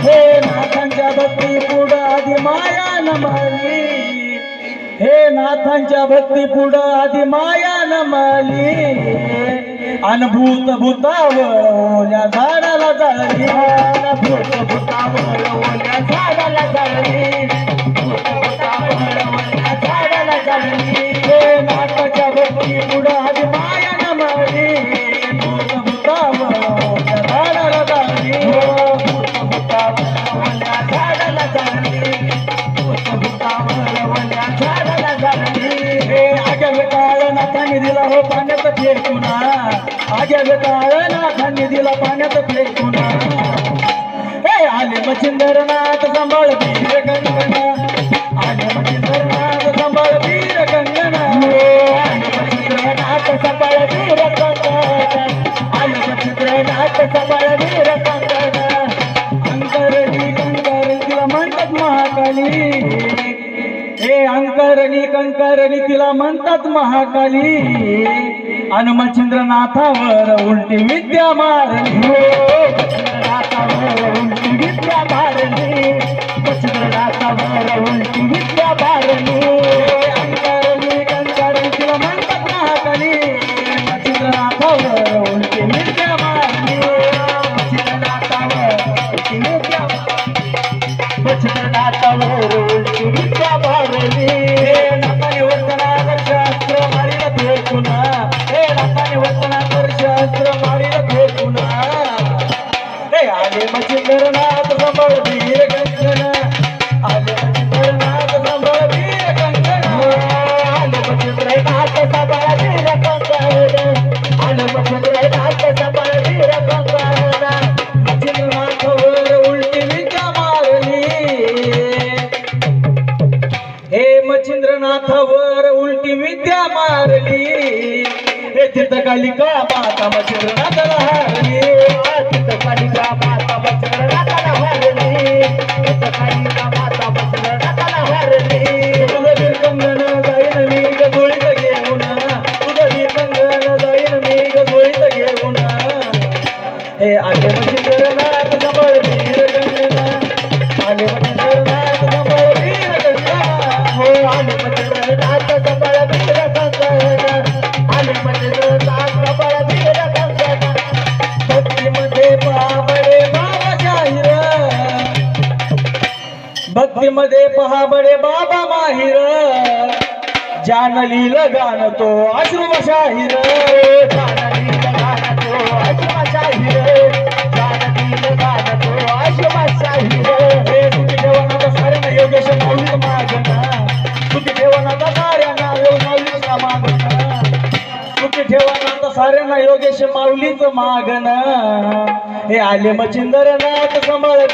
हे नाथांच्या भक्ती पुढं आधी माया नमाली हे नाथांच्या भक्ती पुढं माया नमली अनभूत भूतावळ झाडाला जाळली दिला हो पाण्यात फेकुना आग्या काळ नाथाने दिला पाण्यात फेकून. आले मच्छिंदरनाथ सांभाळ वीर गंगना. आले मच्छिंदरनाथ सांभाळ वीर गंगना. आले मच्छिंद्रनाथ सांभाळ वीर गंगना. आले मच्छिंद्रनाथ सांभाळ वीर गंगना. अंतरणी कंकर तिला म्हणतात महाकाली. हे अंकरणी कंकरणी तिला म्हणतात महाकाली. हनुमचंद्रनाथावर उलटी विद्या मारली. हो. मच्छिंद्रनाथावर उलटी विद्या मारली उलटी विद्या बारणी. आले उलटी विद्या मारली. हे मच्छिंद्रनाथावर उलटी मारली चित्रकालिका माता मच्छिंद्रनाथाला हरली? हे आले मच्छिंद्रनाथ कमळ वीर गंगना आले वीर हो आले वीर गंगना आले वीर गंगना भक्तीमध्ये पहाबडे बाबा जाहीर. भक्तीमध्ये पहाबडे बाबा माहिर. जानलील लगान तो अश्रू साऱ्यांना योगेश तुझी तुझी साऱ्यांना योगेश माऊलीच मागण हे आले मचिंदरनाथ संभाळ